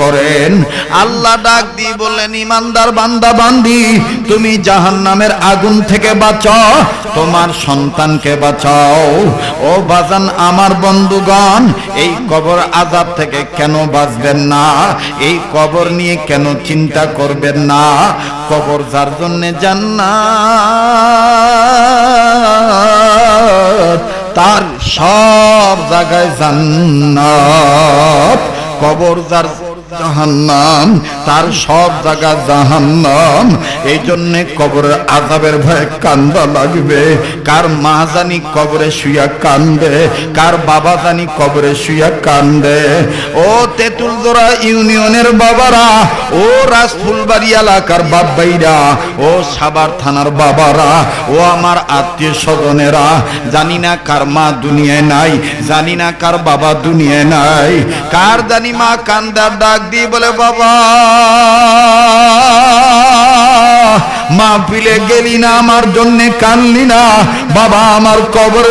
করেন। আল্লাহ ডাক দিয়ে বললেন, ইমানদার বান্দা, বান্দি, তুমি জাহান্নামের আগুন থেকে বাঁচাও, তোমার সন্তানকে বাঁচাও। ও বাজান, আমার বন্ধুগণ, এই কবর আজাব থেকে কেন বাঁচবেন না? এই কবর নিয়ে কেন চিন্তা করবেন না? কবর যার জন্যে জান্নাত, তার সব জায়গায় জান্নাত। কবর যার জাহান্নাম, তার সব জায়গা জাহান্নাম। এই কবরের আজাবের ভয়ে কান্দা লাগবে। কার মা জানি কবরে শুয়া কান্দে, কার বাবা জানি কবরে শুয়া কান্দে। ও ইউনিয়নের বাবারা, ও রাজফুলবাড়ি এলাকার বাবাইরা ও সাবার থানার বাবারা, ও আমার আত্মীয় স্বজনেরা, জানি না কার মা দুনিয়ায় নাই, জানি না কার বাবা দুনিয়ায় নাই। কার জানি মা কান্দার ডাক দিয়ে বলে, বাবা মা পিলে গেলি না, আমার জন্যে কানলি না। বাবা, আমার কবর